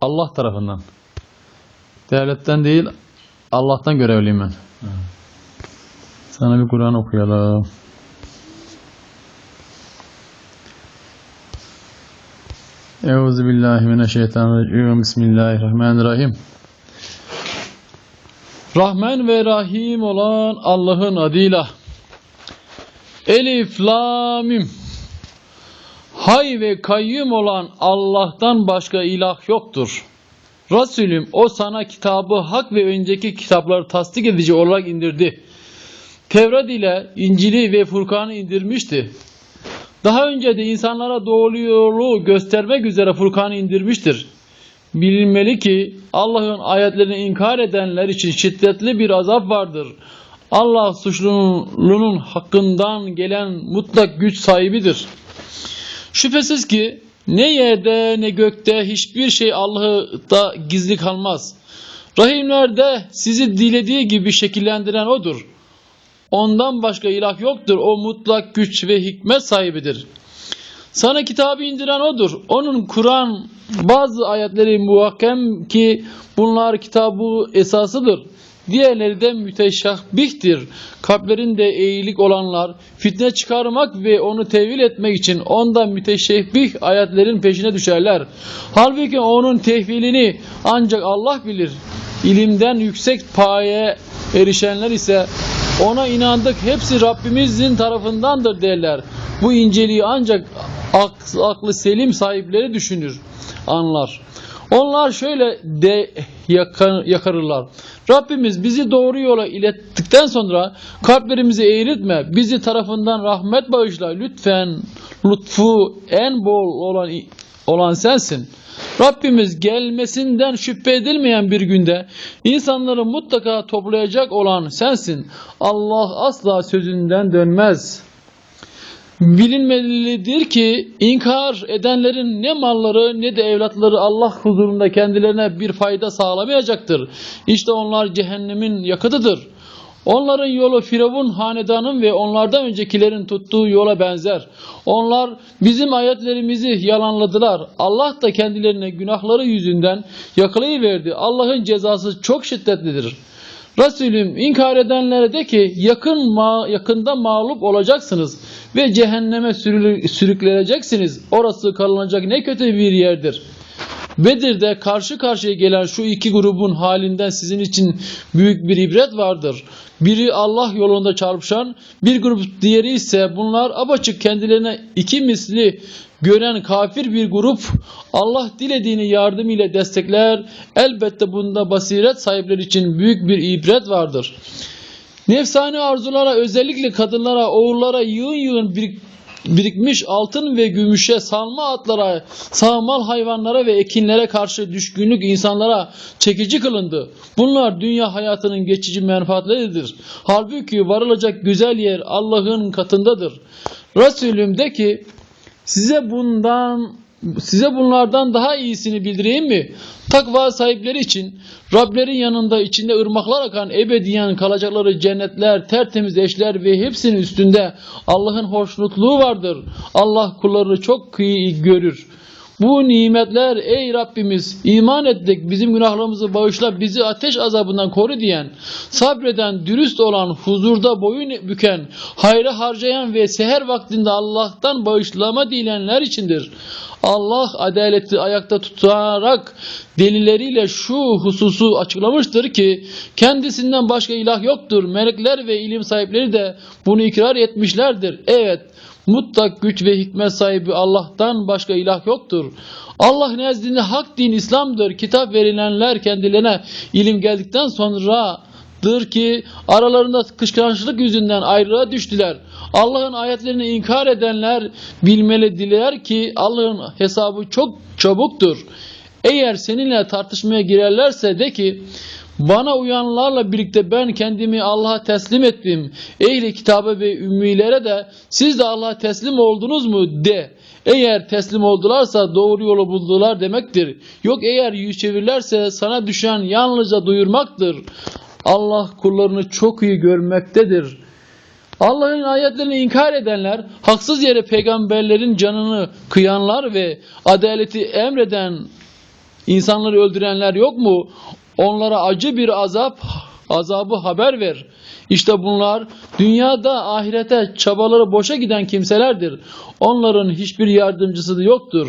Allah tarafından. Devletten değil, Allah'tan görevliyim ben. Sana bir Kur'an okuyalım. Euzu billahi mineşşeytanirracim. Bismillahirrahmanirrahim. Rahman ve Rahim olan Allah'ın adıyla. Elif, La, Mim. Hay ve kayyum olan Allah'tan başka ilah yoktur. Resulüm o sana kitabı hak ve önceki kitapları tasdik edici olarak indirdi. Tevrat ile İncil'i ve Furkan'ı indirmişti. Daha önce de insanlara doğru yolu göstermek üzere Furkan'ı indirmiştir. Bilinmeli ki Allah'ın ayetlerini inkar edenler için şiddetli bir azap vardır. Allah suçlunun hakkından gelen mutlak güç sahibidir. Şüphesiz ki ne yerde ne gökte hiçbir şey Allah'ta gizli kalmaz. Rahimlerde sizi dilediği gibi şekillendiren O'dur. Ondan başka ilah yoktur. O mutlak güç ve hikmet sahibidir. Sana kitabı indiren O'dur. Onun Kur'an bazı ayetleri muhakkem ki bunlar kitabı esasıdır. Diğerleri de. Kalplerinde eğilik olanlar fitne çıkarmak ve onu tevil etmek için onda müteşebbih ayetlerin peşine düşerler. Halbuki onun tehvilini ancak Allah bilir. İlimden yüksek paye erişenler ise ona inandık hepsi Rabbimizin tarafındandır derler. Bu inceliği ancak ak- aklı selim sahipleri düşünür, anlar. Onlar şöyle de yakar, yakarırlar. Rabbimiz bizi doğru yola ilettikten sonra kalplerimizi eğritme. Bizi tarafından rahmet bağışla. Lütfen lütfu en bol olan olan sensin. Rabbimiz gelmesinden şüphe edilmeyen bir günde insanları mutlaka toplayacak olan sensin. Allah asla sözünden dönmez. Bilinmelidir ki inkar edenlerin ne malları ne de evlatları Allah huzurunda kendilerine bir fayda sağlamayacaktır. İşte onlar cehennemin yakıtıdır. Onların yolu Firavun hanedanın ve onlardan öncekilerin tuttuğu yola benzer. Onlar bizim ayetlerimizi yalanladılar. Allah da kendilerine günahları yüzünden yakalayıverdi. Allah'ın cezası çok şiddetlidir. Resulüm inkar edenlere de ki yakın ma yakında mağlup olacaksınız ve cehenneme sürükleneceksiniz. Orası kalınacak ne kötü bir yerdir. Bedir'de karşı karşıya gelen şu iki grubun halinden sizin için büyük bir ibret vardır. Biri Allah yolunda çarpışan, bir grup diğeri ise bunlar apaçık kendilerine iki misli gören kafir bir grup Allah dilediğini yardımıyla destekler. Elbette bunda basiret sahipleri için büyük bir ibret vardır. Nefsani arzulara özellikle kadınlara, oğullara yığın yığın birik- birikmiş altın ve gümüşe, salma atlara, sağmal hayvanlara ve ekinlere karşı düşkünlük insanlara çekici kılındı. Bunlar dünya hayatının geçici menfaatleridir. Halbuki varılacak güzel yer Allah'ın katındadır. Resulüm de ki size bundan size bunlardan daha iyisini bildireyim mi? Takva sahipleri için Rablerin yanında içinde ırmaklar akan ebediyen kalacakları cennetler, tertemiz eşler ve hepsinin üstünde Allah'ın hoşnutluğu vardır. Allah kullarını çok iyi görür. Bu nimetler ey Rabbimiz iman ettik bizim günahlarımızı bağışla bizi ateş azabından koru diyen sabreden dürüst olan huzurda boyun büken hayra harcayan ve seher vaktinde Allah'tan bağışlama dilenler içindir. Allah adaleti ayakta tutarak delilleriyle şu hususu açıklamıştır ki kendisinden başka ilah yoktur. Melekler ve ilim sahipleri de bunu ikrar etmişlerdir. Evet mutlak güç ve hikmet sahibi Allah'tan başka ilah yoktur. Allah nezdinde hak din İslam'dır. Kitap verilenler kendilerine ilim geldikten sonradır ki aralarında kışkırtmışlık yüzünden ayrılığa düştüler. Allah'ın ayetlerini inkar edenler bilmelidirler ki Allah'ın hesabı çok çabuktur. Eğer seninle tartışmaya girerlerse de ki bana uyanlarla birlikte ben kendimi Allah'a teslim ettim. Ehli kitabı ve ümmilere de siz de Allah'a teslim oldunuz mu de. Eğer teslim oldularsa doğru yolu buldular demektir. Yok eğer yüz çevirirlerse sana düşen yalnızca duyurmaktır. Allah kullarını çok iyi görmektedir. Allah'ın ayetlerini inkar edenler, haksız yere peygamberlerin canını kıyanlar ve adaleti emreden İnsanları öldürenler yok mu? Onlara acı bir azap, azabı haber ver. İşte bunlar dünyada ahirete çabaları boşa giden kimselerdir. Onların hiçbir yardımcısı yoktur.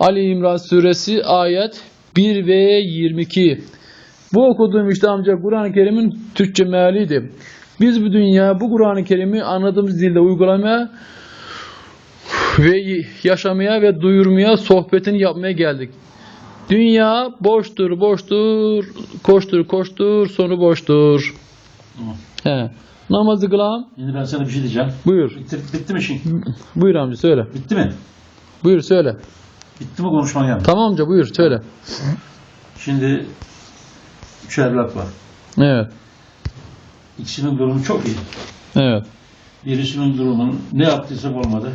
Ali İmran suresi ayet 1 ve 22. Bu okuduğum işte amca Kur'an-ı Kerim'in Türkçe mealiydi. Biz bu dünya bu Kur'an-ı Kerim'i anladığımız dilde uygulamaya ve yaşamaya ve duyurmaya, sohbetini yapmaya geldik. Dünya boştur, boştur, koştur, koştur, sonu boştur. Tamam. He. Namazı kılan, Şimdi ben sana bir şey diyeceğim. buyur. Bitti, bitti mi işin? Buyur amca söyle. Bitti mi? Buyur söyle. Bitti mi konuşman yani? Tamam amca buyur söyle. Şimdi üç evlat var. Evet. İkisinin durumu çok iyi. Evet. Birisinin durumu ne yaptıysa olmadı.